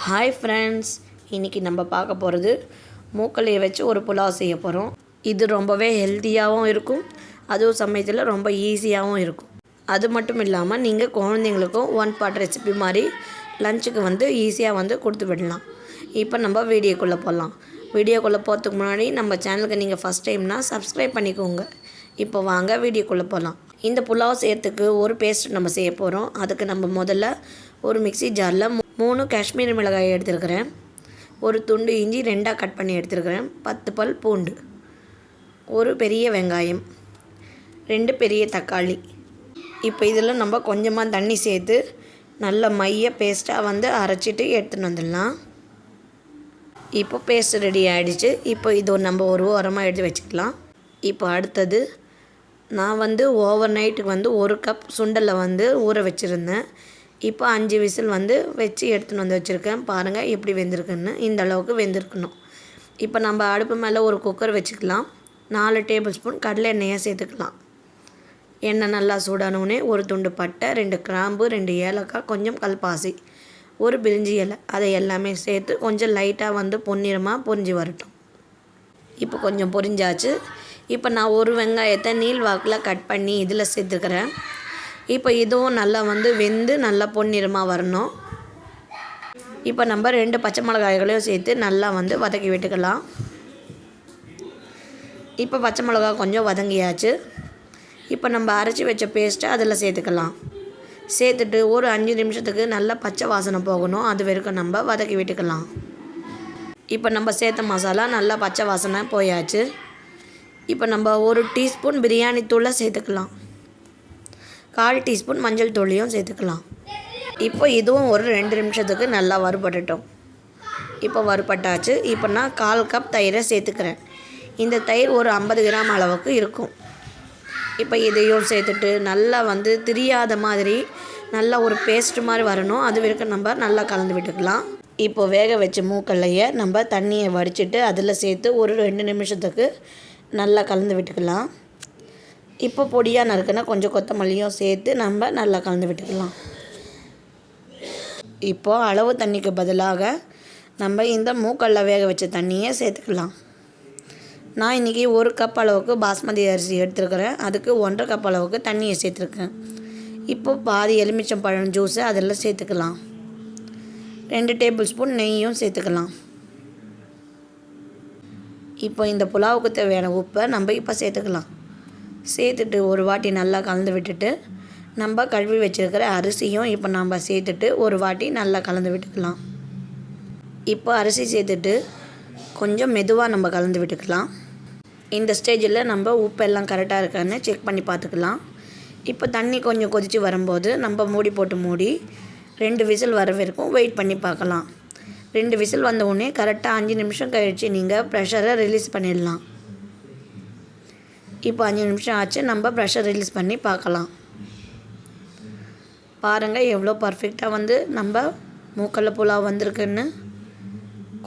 Hi friends இன்றைக்கி நம்ம பார்க்க போகிறது மூக்கலையை வச்சு ஒரு புலாவ் செய்ய போகிறோம் இது ரொம்பவே ஹெல்த்தியாகவும் இருக்கும். அதுவும் சமயத்தில் ரொம்ப ஈஸியாகவும் இருக்கும். அது மட்டும் இல்லாமல் நீங்கள் குழந்தைங்களுக்கும் ஒன் பார்ட் ரெசிபி மாதிரி லஞ்சுக்கு வந்து ஈஸியாக வந்து கொடுத்து விடலாம். இப்போ நம்ம வீடியோக்குள்ளே போகலாம் வீடியோக்குள்ளே போகிறதுக்கு முன்னாடி நம்ம சேனலுக்கு நீங்கள் ஃபஸ்ட் டைம்னா சப்ஸ்கிரைப் பண்ணிக்கோங்க. இப்போ வாங்க வீடியோக்குள்ளே போகலாம் இந்த புலாவ் செய்யறதுக்கு ஒரு பேஸ்ட் நம்ம செய்ய போகிறோம் அதுக்கு நம்ம முதல்ல ஒரு மிக்ஸி ஜாரில் மூணு காஷ்மீரி மிளகாய் எடுத்துருக்கிறேன். ஒரு துண்டு இஞ்சி ரெண்டாக கட் பண்ணி எடுத்துருக்கிறேன். பத்து பல் பூண்டு. ஒரு பெரிய வெங்காயம். ரெண்டு பெரிய தக்காளி. இப்போ இதில் நம்ம கொஞ்சமாக தண்ணி சேர்த்து நல்ல மைய பேஸ்ட்டாக வந்து அரைச்சிட்டு எடுத்துன்னு வந்துடலாம். இப்போ பேஸ்ட் ரெடி ஆகிடுச்சு இப்போ இது நம்ம ஒரு ஓரமாக எடுத்து வச்சுக்கலாம். இப்போ அடுத்தது நான் வந்து ஓவர் நைட்டுக்கு வந்து ஒரு கப் சுண்டலை வந்து ஊற வச்சுருந்தேன். இப்போ அஞ்சு விசில் வந்து வச்சு எடுத்துன்னு வந்து வச்சுருக்கேன். பாருங்கள் எப்படி வெந்திருக்குன்னு. இந்த அளவுக்கு வெந்திருக்கணும். இப்போ நம்ம அடுப்பு மேலே ஒரு குக்கர் வச்சுக்கலாம். நாலு டேபிள் ஸ்பூன் கடலை எண்ணெயை சேர்த்துக்கலாம். எண்ணெய் நல்லா சூடானவுடனே ஒரு துண்டு பட்டை ரெண்டு கிராம்பு ரெண்டு ஏலக்காய் கொஞ்சம் கல்பாசி ஒரு பிரிஞ்சி இலை. அதை எல்லாமே சேர்த்து கொஞ்சம் லைட்டாக வந்து பொன்னிறமாக பொரிஞ்சு வரட்டும். இப்போ கொஞ்சம் பொரிஞ்சாச்சு இப்போ நான் ஒரு வெங்காயத்தை நீள் வாக்கில் கட் பண்ணி இதில் சேர்த்துக்கிறேன். இப்போ இதுவும் நல்லா வந்து வெந்து நல்லா பொன்னிறமாக வரணும். இப்போ நம்ம ரெண்டு பச்சை மிளகாய்களையும் சேர்த்து நல்லா வந்து வதக்கி விட்டுக்கலாம். இப்போ பச்சை மிளகா கொஞ்சம் வதங்கியாச்சு. இப்போ நம்ம அரைச்சி வச்ச பேஸ்ட்டை அதில் சேர்த்துக்கலாம். சேர்த்துட்டு ஒரு அஞ்சு நிமிஷத்துக்கு நல்லா பச்சை வாசனை போகணும். அது வரைக்கும் நம்ம வதக்கி விட்டுக்கலாம். இப்போ நம்ம சேர்த்த மசாலா நல்லா பச்சை வாசனை போயாச்சு. இப்போ நம்ம ஒரு டீஸ்பூன் பிரியாணி தூளை சேர்த்துக்கலாம். கால் டீஸ்பூன் மஞ்சள் தூளியும் சேர்த்துக்கலாம். இப்போ இதுவும் ஒரு ரெண்டு நிமிஷத்துக்கு நல்லா வறுபட்டுட்டோம் இப்போ வறுபட்டாச்சு. இப்போ நான் கால் கப் தயிரை சேர்த்துக்கிறேன். இந்த தயிர் ஒரு ஐம்பது கிராம் அளவுக்கு இருக்கும். இப்போ இதையும் சேர்த்துட்டு நல்லா வந்து திரியாத மாதிரி நல்லா ஒரு பேஸ்ட் மாதிரி வரணும். அது வரைக்கும் நம்ம நல்லா கலந்து விட்டுக்கலாம். இப்போ வேக வச்ச மூக்கல்லையை நம்ம தண்ணியை வடிச்சிட்டு அதில் சேர்த்து ஒரு ரெண்டு நிமிஷத்துக்கு நல்லா கலந்து விட்டுக்கலாம். இப்போ பொடியாக நறுக்குன்னா கொஞ்சம் கொத்தமல்லியும் சேர்த்து நம்ம நல்லா கலந்து விட்டுக்கலாம். இப்போது அளவு தண்ணிக்கு பதிலாக நம்ம இந்த மூக்கல்ல வேக வச்ச தண்ணியை சேர்த்துக்கலாம். நான் இன்றைக்கி ஒரு கப் அளவுக்கு பாஸ்மதி அரிசி எடுத்துருக்கிறேன். அதுக்கு ஒன்றரை கப் அளவுக்கு தண்ணியை சேர்த்துருக்கேன். இப்போ பாதி எலுமிச்சம் பழம் ஜூஸை அதில் சேர்த்துக்கலாம். ரெண்டு டேபிள் ஸ்பூன் நெய்யும் சேர்த்துக்கலாம். இப்போ இந்த புலாவுக்கு தேவையான உப்பை நம்ம இப்போ சேர்த்துக்கலாம். சேர்த்துட்டு ஒரு வாட்டி நல்லா கலந்து விட்டுட்டு நம்ம கழுவி வச்சுருக்கிற அரிசியும் இப்போ நம்ம சேர்த்துட்டு ஒரு வாட்டி நல்லா கலந்து விட்டுக்கலாம். இப்போ அரிசி சேர்த்துட்டு கொஞ்சம் மெதுவாக நம்ம கலந்து விட்டுக்கலாம். இந்த ஸ்டேஜில் நம்ம உப்பெல்லாம் கரெக்டாக இருக்கான்னு செக் பண்ணி பார்த்துக்கலாம். இப்போ தண்ணி கொஞ்சம் கொதித்து வரும்போது நம்ம மூடி போட்டு மூடி ரெண்டு விசில் வர வரைக்கும் வெயிட் பண்ணி பார்க்கலாம். ரெண்டு விசில் வந்த உடனே கரெக்டாக அஞ்சு நிமிஷம் கழித்து நீங்கள் ப்ரெஷரை ரிலீஸ் பண்ணிடலாம். இப்போ அஞ்சு நிமிஷம் ஆச்சு. நம்ம ப்ரெஷர் ரிலீஸ் பண்ணி பார்க்கலாம். பாருங்கள் எவ்வளோ பர்ஃபெக்டாக வந்து நம்ம மூக்கல்ல புலாவ் வந்திருக்குன்னு.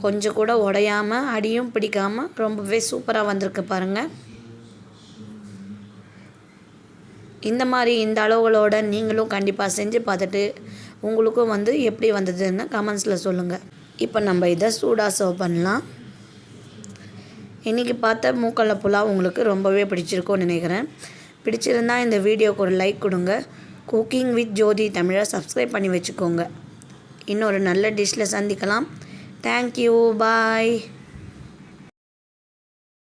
கொஞ்சம் கூட உடையாமல் அடியும் பிடிக்காமல் ரொம்பவே சூப்பராக வந்திருக்கு பாருங்கள் இந்த மாதிரி இந்த அளவுகளோட நீங்களும் கண்டிப்பாக செஞ்சு பார்த்துட்டு உங்களுக்கும் வந்து எப்படி வந்ததுன்னு கமெண்ட்ஸில் சொல்லுங்கள் இப்போ நம்ம இதை சூடாக சர்வ் பண்ணலாம். இன்றைக்கி பார்த்த மூக்கல்ல புலாவ் உங்களுக்கு ரொம்பவே பிடிச்சிருக்கும்னு நினைக்கிறேன். பிடிச்சிருந்தா இந்த வீடியோக்கு ஒரு லைக் கொடுங்க. குக்கிங் வித் ஜோதி தமிழை சப்ஸ்கிரைப் பண்ணி வச்சுக்கோங்க. இன்னொரு நல்ல டிஷ்ஷில் சந்திக்கலாம். Thank you bye